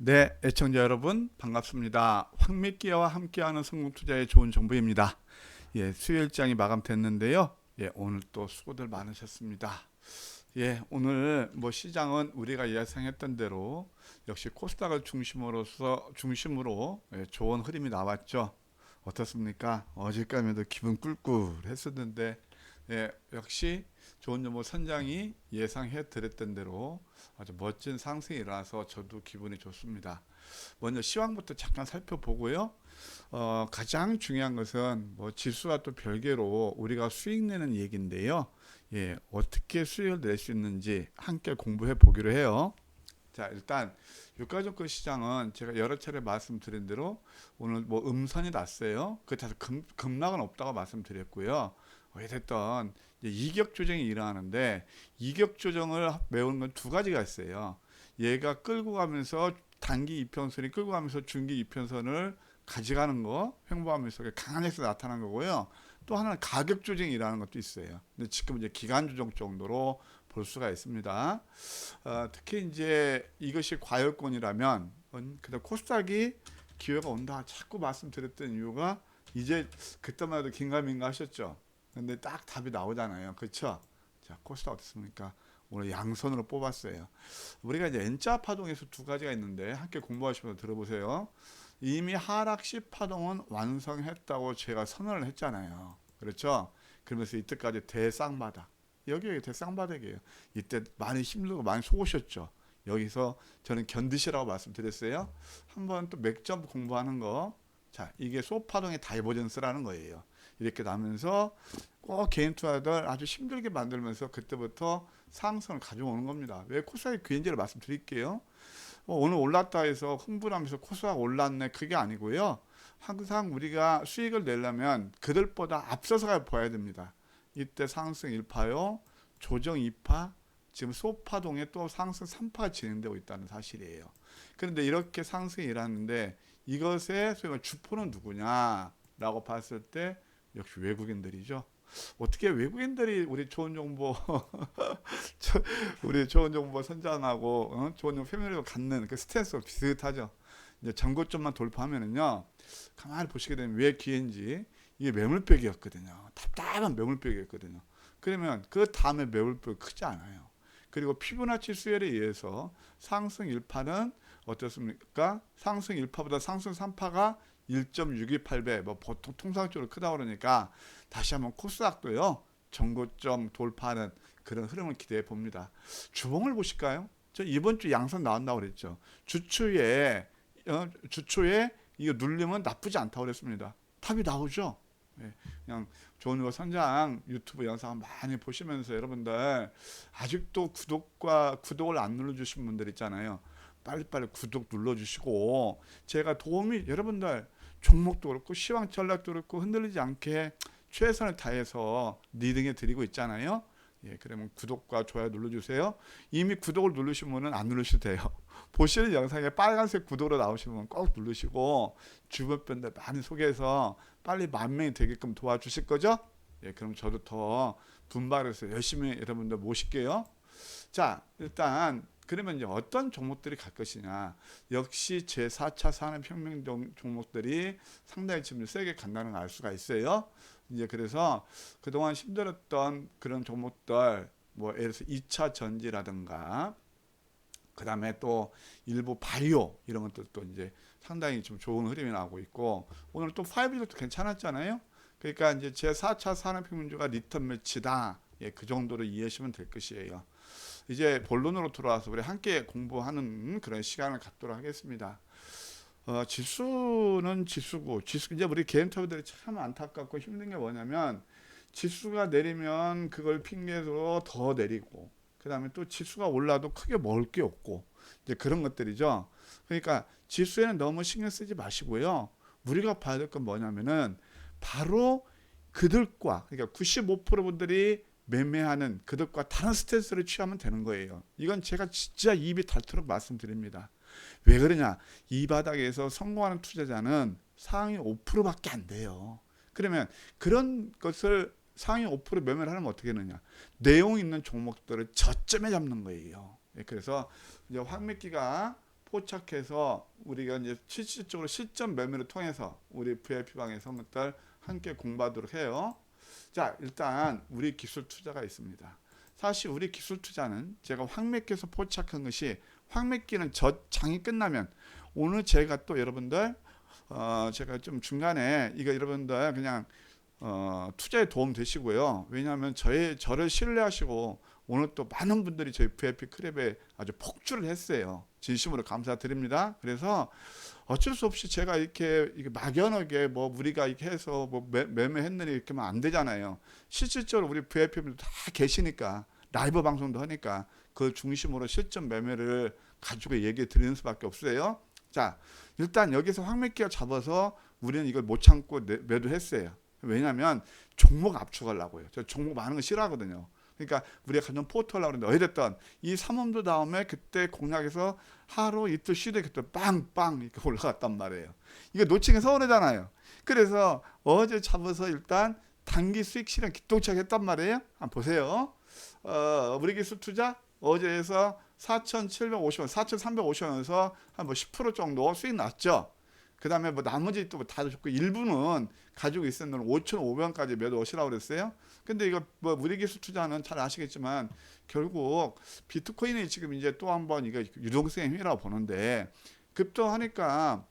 네, 애청자 여러분 반갑습니다. 황미끼와 함께하는 성공투자의 좋은 정보입니다. 예, 수요일장이 마감됐는데요. 예, 오늘 또 수고들 많으셨습니다. 예, 오늘 뭐 시장은 우리가 예상했던 대로 역시 코스닥을 중심으로서 중심으로 예, 좋은 흐름이 나왔죠. 어떻습니까? 어제까지도 기분 꿀꿀했었는데 예, 역시 좋은 정보 선장이 예상해 드렸던 대로 아주 멋진 상승이 일어나서 저도 기분이 좋습니다. 먼저 시황부터 잠깐 살펴보고요. 어, 가장 중요한 것은 뭐 지수와 또 별개로 우리가 수익 내는 얘기인데요. 예, 어떻게 수익을 낼 수 있는지 함께 공부해 보기로 해요. 자, 일단 유가증권 시장은 제가 여러 차례 말씀드린 대로 오늘 뭐 음선이 났어요. 그렇다고 금, 급락은 없다고 말씀드렸고요. 어쨌든 이격 조정이 일어나는데 이격 조정을 메우는 건 두 가지가 있어요. 얘가 끌고 가면서 단기 이평선이 끌고 가면서 중기 이평선을 가져가는 거 횡보하면서 강한 액수 나타난 거고요. 또 하나는 가격 조정이 일어나는 것도 있어요. 근데 지금 이제 기간 조정 정도로 볼 수가 있습니다. 어, 특히 이제 이것이 과열권이라면 그다음 코스닥이 기회가 온다 자꾸 말씀드렸던 이유가 이제 그때만 해도 긴가민가 하셨죠. 근데 딱 답이 나오잖아요. 그렇죠? 자, 코스닥 어떻습니까? 오늘 양선으로 뽑았어요. 우리가 이제 N자 파동에서 두 가지가 있는데 함께 공부하시면서 들어보세요. 이미 하락 시 파동은 완성했다고 제가 선언을 했잖아요. 그렇죠? 그러면서 이때까지 대쌍바닥. 여기 대쌍바닥이에요. 이때 많이 힘들고 많이 속으셨죠. 여기서 저는 견디시라고 말씀드렸어요. 한번 또 맥점 공부하는 거. 자, 이게 소파동의 다이버전스라는 거예요. 이렇게 나면서 꼭 개인 투자들 아주 힘들게 만들면서 그때부터 상승을 가져오는 겁니다. 왜 코스닥이 귀인지를 말씀드릴게요. 어, 오늘 올랐다 해서 흥분하면서 코스닥 올랐네 그게 아니고요. 항상 우리가 수익을 내려면 그들보다 앞서서 봐야 됩니다. 이때 상승 1파요, 조정 2파, 지금 소파동에 또 상승 3파가 진행되고 있다는 사실이에요. 그런데 이렇게 상승이 일어났는데 이것의 소위 주포는 누구냐라고 봤을 때 역시 외국인들이죠. 어떻게 외국인들이 우리 좋은 정보 우리 좋은 정보 선장하고 어? 좋은 정보 패밀리로 갖는 그 스탠스가 비슷하죠. 이제 전고점만 돌파하면은요 가만히 보시게 되면 왜 기회인지 이게 매물벽이었거든요. 답답한 매물벽이었거든요. 그러면 그 다음에 매물벽 크지 않아요. 그리고 피부나치 수열에 의해서 상승 1파는 어떻습니까? 상승 1파보다 상승 3파가 1.628배 뭐 보통 통상적으로 크다 그러니까 다시 한번 코스닥도요 정고점 돌파하는 그런 흐름을 기대해 봅니다. 주봉을 보실까요? 저 이번 주 양선 나온다고 그랬죠. 주초에 어, 주초에 이거 눌리면 나쁘지 않다고 그랬습니다. 탑이 나오죠. 예, 그냥 좋은 거 선장 유튜브 영상 많이 보시면서 여러분들 아직도 구독과 구독을 안 눌러주신 분들 있잖아요. 빨리빨리 구독 눌러주시고 제가 도움이 여러분들 종목도 그렇고 시황 전략도 그렇고 흔들리지 않게 최선을 다해서 리딩해 드리고 있잖아요. 예, 그러면 구독과 좋아요 눌러주세요. 이미 구독을 누르신 분은 안 누르셔도 돼요. 보시는 영상에 빨간색 구독으로 나오시는 분은 꼭 누르시고 주변 분들 많이 소개해서 빨리 만 명이 되게끔 도와주실 거죠? 예, 그럼 저도 더 분발해서 열심히 여러분들 모실게요. 자, 일단 그러면 이제 어떤 종목들이 갈 것이냐. 역시 제4차 산업혁명 종목들이 상당히 지금 세게 간다는 걸 알 수가 있어요. 이제 그래서 그동안 힘들었던 그런 종목들, 뭐 예를 들어서 2차 전지라든가, 그 다음에 또 일부 바이오 이런 것들도 이제 상당히 좀 좋은 흐름이 나오고 있고, 오늘 또 5G도 괜찮았잖아요. 그러니까 이제 제4차 산업혁명주가 리턴 매치다. 예, 그 정도로 이해하시면 될 것이에요. 이제 본론으로 들어와서 우리 함께 공부하는 그런 시간을 갖도록 하겠습니다. 어, 지수는 지수고 지수 이제 우리 개인 투자들이 참 안타깝고 힘든 게 뭐냐면 지수가 내리면 그걸 핑계로 더 내리고 그다음에 또 지수가 올라도 크게 먹을 게 없고 이제 그런 것들이죠. 그러니까 지수에는 너무 신경 쓰지 마시고요. 우리가 봐야 될 건 뭐냐면은 바로 그들과 그러니까 95% 분들이 매매하는 그들과 다른 스탠스를 취하면 되는 거예요. 이건 제가 진짜 입이 닳도록 말씀드립니다. 왜 그러냐? 이 바닥에서 성공하는 투자자는 상위 5%밖에 안 돼요. 그러면 그런 것을 상위 5% 매매를 하면 어떻게 되느냐? 내용 있는 종목들을 저점에 잡는 거예요. 예, 그래서 이제 황미기가 포착해서 우리가 이제 실질적으로 실전 매매를 통해서 우리 VIP 방의 성들 함께 공부하도록 해요. 자, 일단 우리 기술 투자가 있습니다. 사실 우리 기술 투자는 제가 황맥기에서 포착한 것이 황맥기는 저 장이 끝나면 오늘 제가 또 여러분들 어 제가 좀 중간에 이거 여러분들 그냥 어 투자에 도움 되시고요. 왜냐하면 저의 저를 신뢰하시고 오늘 또 많은 분들이 저희 VIP 크랩에 아주 폭주를 했어요. 진심으로 감사드립니다. 그래서 어쩔 수 없이 제가 이렇게, 막연하게 뭐 우리가 이렇게 해서 뭐 매, 매매했느니 이렇게 하면 안 되잖아요. 실질적으로 우리 VIP분들 다 계시니까 라이브 방송도 하니까 그 중심으로 실전 매매를 가지고 얘기 드리는 수밖에 없어요. 자, 일단 여기서 황매기가 잡아서 우리는 이걸 못 참고 내- 매도했어요. 왜냐하면 종목 압축하려고요. 저 종목 많은 거 싫어하거든요. 그러니까 우리가 포트하려고 그러는데 어찌됐든 이 삼원도 다음에 그때 공략에서 하루 이틀 쉬되 그때 빵빵 이렇게 올라갔단 말이에요. 이거 놓치기 서운하잖아요. 그래서 어제 잡아서 일단 단기 수익 실현 기똥차게 했단 말이에요. 한번 보세요. 어, 우리 기술 투자 어제에서 4,750원, 4,350원에서 한 뭐 10% 정도 수익 났죠. 그 다음에 뭐 나머지 또 다 좋고 일부는 가지고 있었는 5,500원까지 매도 오시라고 그랬어요. 근데 이거 뭐 우리 기술 투자는 잘 아시겠지만 결국 비트코인이 지금 이제 또 한번 이거 유동성의 힘이라고 보는데 급등하니까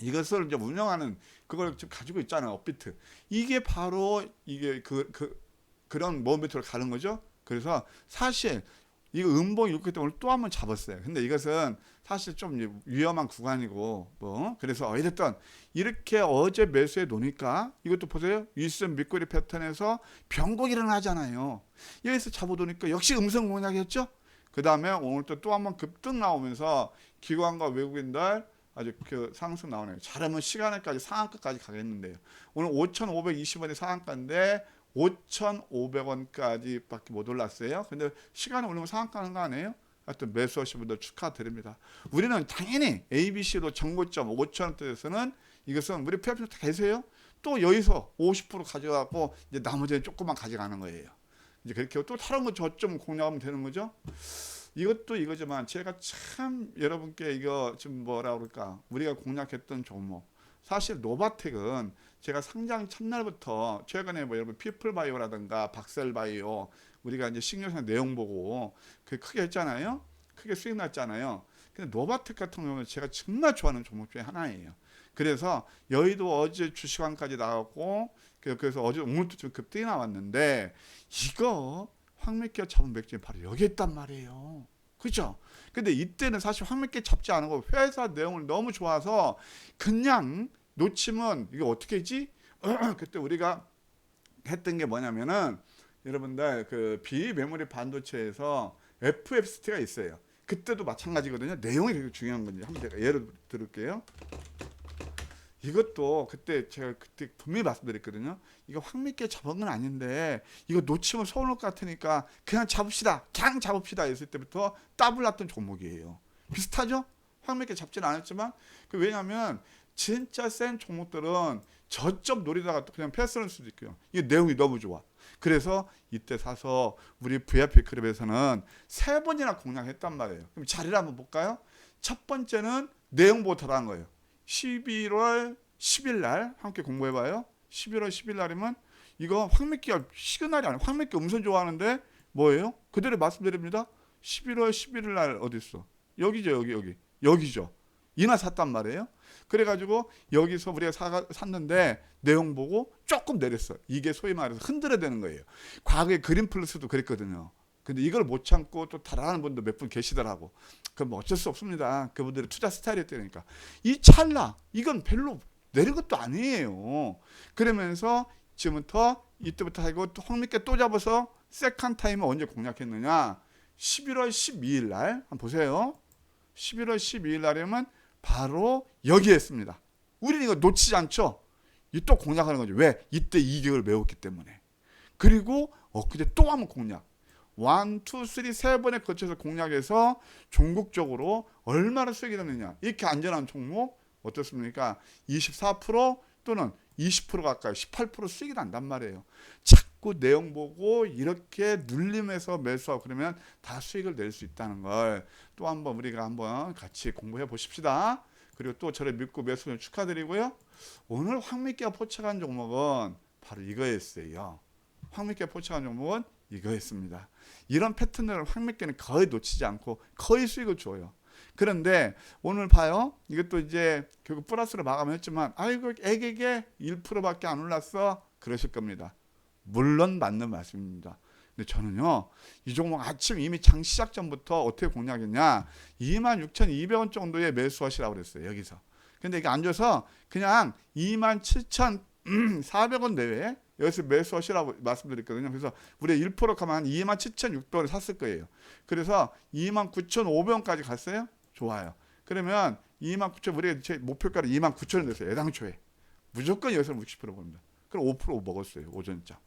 이것을 이제 운영하는 그걸 지금 가지고 있잖아요. 업비트. 이게 바로 이게 그, 그 그런 모멘트로 가는 거죠. 그래서 사실 이거 음봉 이렇기 때문에 또 한 번 잡았어요. 근데 이것은 사실 좀 위험한 구간이고 뭐 그래서 어찌됐든 이렇게 어제 매수해 놓으니까 이것도 보세요. 윗선 밑꼬리 패턴에서 변곡이 일어나잖아요. 여기서 잡아놓으니까 역시 음성 공략이었죠. 그 다음에 오늘 또 또 한번 급등 나오면서 기관과 외국인들 아주 그 상승 나오네요. 잘하면 시간에까지 상한가까지 가겠는데요. 오늘 5,520원이 상한가인데 5,500원까지 밖에 못 올랐어요. 근데 시간이 오르면 상한가는 거 아니에요? 하여튼 매수하신 분들 축하드립니다. 우리는 당연히 ABC로 정고점 5천원대에서는 이것은 우리 폐업자 다 계세요. 또 여기서 50% 가져가고 이제 나머지는 조금만 가져가는 거예요. 이제 그렇게 또 다른 거 저점 공략하면 되는 거죠. 이것도 이거지만 제가 참 여러분께 이거 좀 뭐라 그럴까 우리가 공략했던 종목 사실 노바텍은 제가 상장 첫날부터 최근에 뭐 여러분 피플바이오라든가 박셀바이오 우리가 이제 신경상 내용 보고 그 크게 했잖아요. 크게 수익 났잖아요. 근데 노바텍 같은 경우는 제가 정말 좋아하는 종목 중에 하나예요. 그래서 여의도 어제 주식왕까지 나왔고 그- 그래서 어제 오늘도 좀 급등이 나왔는데 이거 황맥기가 잡은 맥주는 바로 여기 있단 말이에요. 그죠? 근데 이때는 사실 황맥기 잡지 않고 회사 내용을 너무 좋아서 그냥 놓치면 이거 어떻게 했지? 그때 우리가 했던 게 뭐냐면은 여러분들 그 비메모리 반도체에서 FFST가 있어요. 그때도 마찬가지거든요. 내용이 되게 중요한 건지 한번 제가 예를 들을게요. 이것도 그때 제가 그때 분명히 말씀드렸거든요. 이거 황미께 잡은 건 아닌데 이거 놓치면 서운할 것 같으니까 그냥 잡읍시다. 그냥 잡읍시다 했을 때부터 따블 났던 종목이에요. 비슷하죠? 황미께 잡지는 않았지만 그 왜냐하면 진짜 센 종목들은 저점 노리다가 또 그냥 패스할 수도 있고요. 이게 내용이 너무 좋아. 그래서 이때 사서 우리 VIP 클럽에서는 세 번이나 공략했단 말이에요. 그럼 자리를 한번 볼까요? 첫 번째는 내용 보고 들어간 거예요. 11월 10일 날 함께 공부해 봐요. 11월 10일 날이면 이거 황맥기가 시그널이 아니에요. 황맥기 음선 좋아하는데 뭐예요? 그대로 말씀드립니다. 11월 11일 날 어디 있어? 여기죠, 여기 여기 여기죠. 이나 샀단 말이에요. 그래가지고 여기서 우리가 사, 샀는데 내용 보고 조금 내렸어. 이게 소위 말해서 흔들어야 되는 거예요. 과거에 그린 플러스도 그랬거든요. 근데 이걸 못 참고 또 달아나는 분도 몇 분 계시더라고. 그럼 어쩔 수 없습니다. 그분들의 투자 스타일이었다니까. 이 찰나 이건 별로 내린 것도 아니에요. 그러면서 지금부터 이때부터 하고 또 홍미께 또 잡아서 세컨 타임을 언제 공략했느냐? 11월 12일 날 한번 보세요. 11월 12일 날이면 바로 여기에 있습니다. 우리는 이거 놓치지 않죠. 이또 공략하는 거죠. 왜? 이때 이격을 메웠기 때문에. 그리고 엊그제 또 한번 공략. 원, 투, 쓰리 세 번에 거쳐서 공략해서 종국적으로 얼마나 수익이 났느냐. 이렇게 안전한 종목 어떻습니까? 24% 또는 20% 가까이 18% 수익이 난단 말이에요. 자 꾸 내용 보고 이렇게 눌림해서 매수하고 그러면 다 수익을 낼 수 있다는 걸 또 한번 우리가 한번 같이 공부해 보십시다. 그리고 또 저를 믿고 매수를 축하드리고요. 오늘 황미끼가 포착한 종목은 바로 이거였어요. 황미끼가 포착한 종목은 이거였습니다. 이런 패턴을 황미끼는 거의 놓치지 않고 거의 수익을 줘요. 그런데 오늘 봐요. 이것도 이제 결국 플러스로 마감했지만 아이고 애기게 1%밖에 안 올랐어. 그러실 겁니다. 물론 맞는 말씀입니다. 근데 저는요. 이 종목 아침 이미 장 시작 전부터 어떻게 공략했냐. 26,200원 정도에 매수하시라고 그랬어요. 여기서. 근데 이게 안 줘서 그냥 27,400원 내외 여기서 매수하시라고 말씀드렸거든요. 그래서 우리 1% 가면 한 27,600원에 샀을 거예요. 그래서 29,500원까지 갔어요. 좋아요. 그러면 29,000 우리가 제 목표가를 29,000원 냈어요. 애당초에. 무조건 여기서 60% 봅니다. 그럼 5% 먹었어요. 오전자.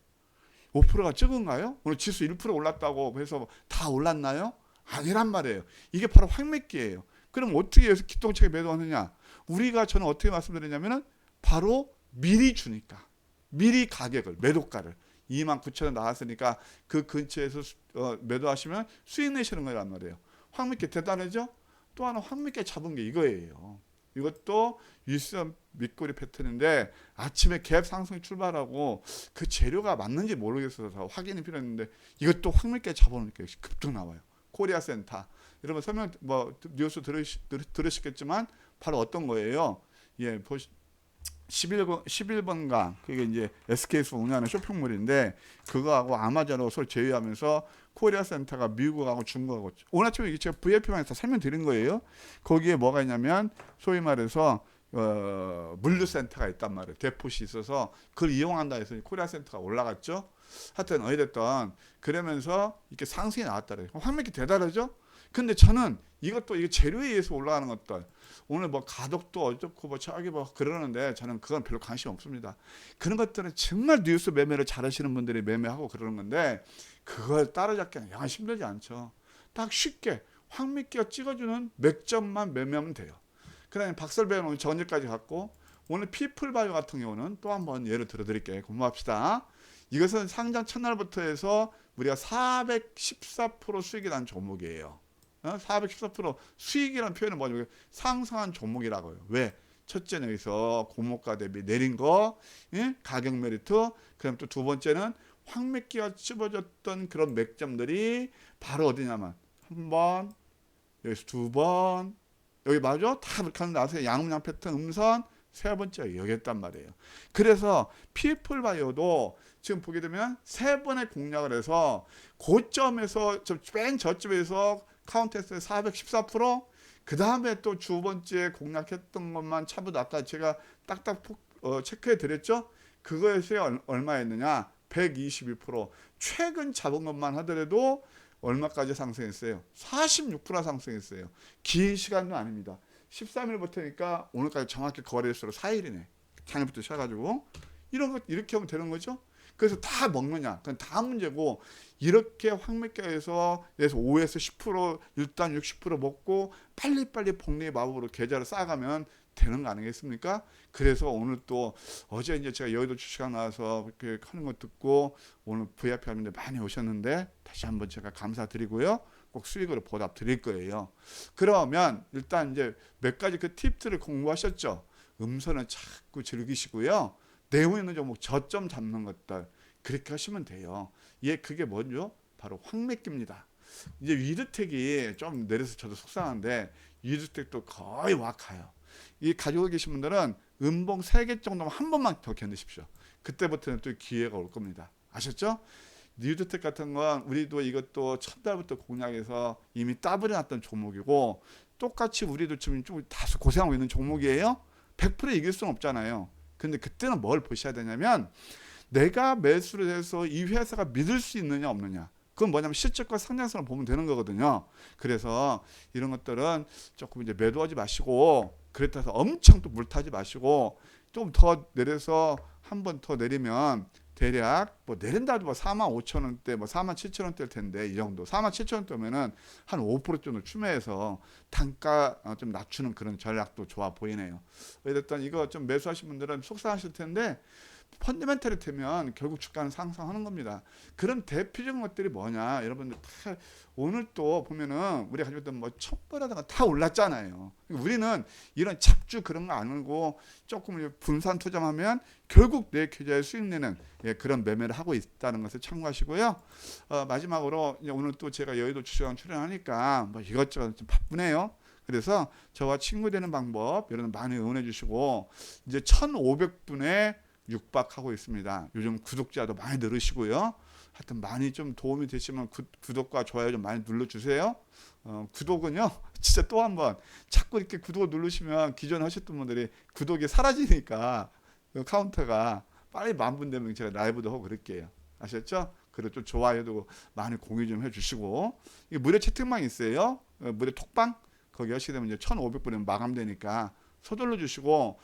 5%가 적은가요? 오늘 지수 1% 올랐다고 해서 다 올랐나요? 아니란 말이에요. 이게 바로 황맥기예요. 그럼 어떻게 여기서 기똥차게 매도하느냐? 우리가 저는 어떻게 말씀드리냐면은 바로 미리 주니까 미리 가격을 매도가를 29,000원 나왔으니까 그 근처에서 수- 어, 매도하시면 수익 내시는 거란 말이에요. 황미끼 대단하죠? 또 하나 황미끼 잡은 게 이거예요. 이것도 윗선 밑꼬리 패턴인데 아침에 갭 상승 출발하고 그 재료가 맞는지 모르겠어서 확인이 필요했는데 이것도 황미끼 잡아놓으니까 급등 나와요. 코리아 센터 여러분 설명 뭐 뉴스 들으시, 들, 들으시겠지만 바로 어떤 거예요? 예 보시 11번 11번가 그게 이제 SK에서 운영하는 쇼핑몰인데 그거하고 아마존하고 서로 제휴하면서 코리아 센터가 미국하고 중국하고 오늘 아침에 이게 제가 VIP방에서 설명드린 거예요. 거기에 뭐가 있냐면 소위 말해서 어, 물류 센터가 있단 말이에요. 대포시 있어서 그걸 이용한다 해서 코리아 센터가 올라갔죠. 하여튼 어찌됐든 그러면서 이렇게 상승이 나왔다래요. 황맥이 대단하죠? 근데 저는 이것도 이게 재료에 의해서 올라가는 것들 오늘 뭐 가덕도 어쩌고 뭐 저기 뭐 그러는데 저는 그건 별로 관심 없습니다. 그런 것들은 정말 뉴스 매매를 잘하시는 분들이 매매하고 그러는 건데 그걸 따라잡기는 영 힘들지 않죠. 딱 쉽게 황미끼가 찍어주는 맥점만 매매하면 돼요. 그다음에 박설배는 오늘 전일까지 갔고 오늘 피플바이오 같은 경우는 또 한번 예를 들어드릴게요. 공부합시다. 이것은 상장 첫날부터 해서 우리가 414% 수익이 난 종목이에요. 어? 414% 수익이라는 표현은 뭐냐면 상승한 종목이라고요. 왜? 첫째는 여기서 고목가 대비 내린 거, 예? 가격 메리트. 그럼 또 두 번째는 황맥기가 찝어졌던 그런 맥점들이 바로 어디냐면 한 번, 여기서 두 번, 여기 맞아? 다 그렇게 하는 나서 양음양 패턴 음선 세 번째 여기였단 말이에요. 그래서 피플 바이오도 지금 보게 되면 세 번의 공략을 해서 고점에서 좀맨 저점에서 카운트했어요 414%. 그 다음에 또 두 번째 공략했던 것만 아까 제가 딱딱 폭, 어, 체크해 드렸죠. 그거에서 얼- 얼마였느냐? 122%. 최근 잡은 것만 하더라도 얼마까지 상승했어요? 46% 상승했어요. 긴 시간도 아닙니다. 13일부터니까 오늘까지 정확히 거래일수로 4일이네. 당일부터 시작가지고 이런 것 이렇게 하면 되는 거죠. 그래서 다 먹느냐? 그건 다 문제고 이렇게 황맥가에서 그래서 5에서 10% 일단 60% 먹고 빨리빨리 복리의 마법으로 계좌를 쌓아가면 되는 거 아니겠습니까? 그래서 오늘 또 어제 이제 제가 여의도 주식장 나와서 이렇게 하는 거 듣고 오늘 VIP 하는데 많이 오셨는데 다시 한번 제가 감사드리고요. 꼭 수익으로 보답 드릴 거예요. 그러면 일단 이제 몇 가지 그 팁들을 공부하셨죠. 음선을 자꾸 즐기시고요. 내용 있는 종목 저점 잡는 것들 그렇게 하시면 돼요. 예, 그게 뭐죠? 바로 황맥기입니다. 이제 위드텍이 좀 내려서 저도 속상한데 위드텍도 거의 와카요. 이 가지고 계신 분들은 음봉 3개 정도만 한 번만 더 견디십시오. 그때부터는 또 기회가 올 겁니다. 아셨죠? 뉴드텍 같은 건 우리도 이것도 첫 달부터 공략해서 이미 따블해 놨던 종목이고 똑같이 우리도 지금 좀 다소 고생하고 있는 종목이에요. 100% 이길 수는 없잖아요. 근데 그때는 뭘 보셔야 되냐면 내가 매수를 해서 이 회사가 믿을 수 있느냐 없느냐. 그건 뭐냐면 실적과 상장성을 보면 되는 거거든요. 그래서 이런 것들은 조금 이제 매도하지 마시고 그렇다 해서 엄청 또 물 타지 마시고 좀 더 내려서 한 번 더 내리면 대략 뭐 내린다도 뭐 4만 5천 원대 뭐 4만 7천 원대일 텐데 이 정도 4만 7천 원대면은 한 5% 정도 추매해서 단가 어, 좀 낮추는 그런 전략도 좋아 보이네요. 어쨌든 이거 좀 매수하신 분들은 속상하실 텐데 펀드멘탈이 되면 결국 주가는 상승하는 겁니다. 그런 대표적인 것들이 뭐냐? 여러분들 다 오늘 또 보면은 우리가 가지고 있던 뭐 촛불이라든가 다 올랐잖아요. 우리는 이런 착주 그런 거 안 하고 조금 분산 투자하면 결국 내 계좌에 수익 내는 예, 그런 매매를 하고 있다는 것을 참고하시고요. 어, 마지막으로 오늘 또 제가 여의도 주시장 출연하니까 뭐 이것저것 좀 바쁘네요. 그래서 저와 친구 되는 방법 여러분 많이 응원해 주시고 이제 1,500분에 육박하고 있습니다. 요즘 구독자도 많이 늘으시고요. 하여튼 많이 좀 도움이 되시면 구, 구독과 좋아요 좀 많이 눌러주세요. 어, 구독은요, 진짜 또 한번 자꾸 이렇게 구독을 누르시면 기존에 하셨던 분들이 구독이 사라지니까 그 카운터가 빨리 만분 되면 제가 라이브도 하고 그럴게요. 아셨죠? 그리고 또 좋아요도 많이 공유 좀 해주시고 이게 무료 채팅방 있어요. 어, 무료 톡방 거기 하시게 되면 이제 1,500분에 마감되니까 서둘러 주시고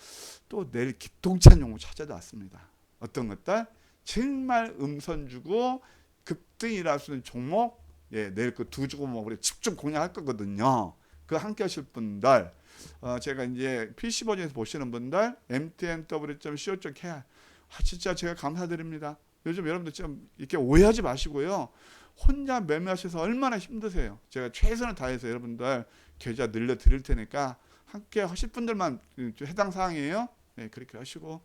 또 내일 기통찬 용어 찾아도 왔습니다. 어떤 것들? 정말 음선 주고 급등이 일어날 수 있는 종목 예, 내일 그 두 종목으로 집중 공략할 거거든요. 그 함께 하실 분들 어, 제가 이제 PC 버전에서 보시는 분들 mtnw.co.kr 아, 진짜 제가 감사드립니다. 요즘 여러분들 좀 이렇게 오해하지 마시고요. 혼자 매매하셔서 얼마나 힘드세요. 제가 최선을 다해서 여러분들 계좌 늘려 드릴 테니까 함께 하실 분들만 그 해당 사항이에요. 네, 그렇게 하시고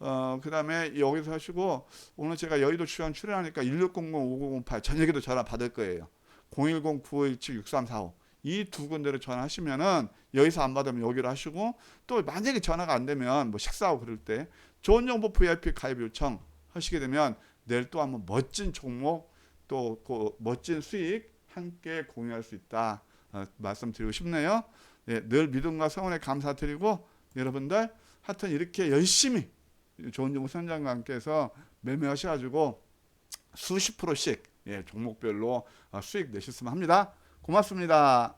어 그다음에 여기서 하시고 오늘 제가 여의도 출연 출연하니까 1600-5908 저녁에도 전화 받을 거예요. 010-9517-6345 이 두 군데로 전화하시면은 여기서 안 받으면 여기로 하시고 또 만약에 전화가 안 되면 뭐 식사하고 그럴 때 좋은 정보 VIP 가입 요청 하시게 되면 내일 또 한번 멋진 종목 또 그 멋진 수익 함께 공유할 수 있다 어, 말씀드리고 싶네요. 예, 늘 믿음과 성원에 감사드리고 여러분들 하여튼 이렇게 열심히 좋은 정보 선장과 함께해서 매매하셔가지고 수십 프로씩 예, 종목별로 어, 수익 내셨으면 합니다. 고맙습니다.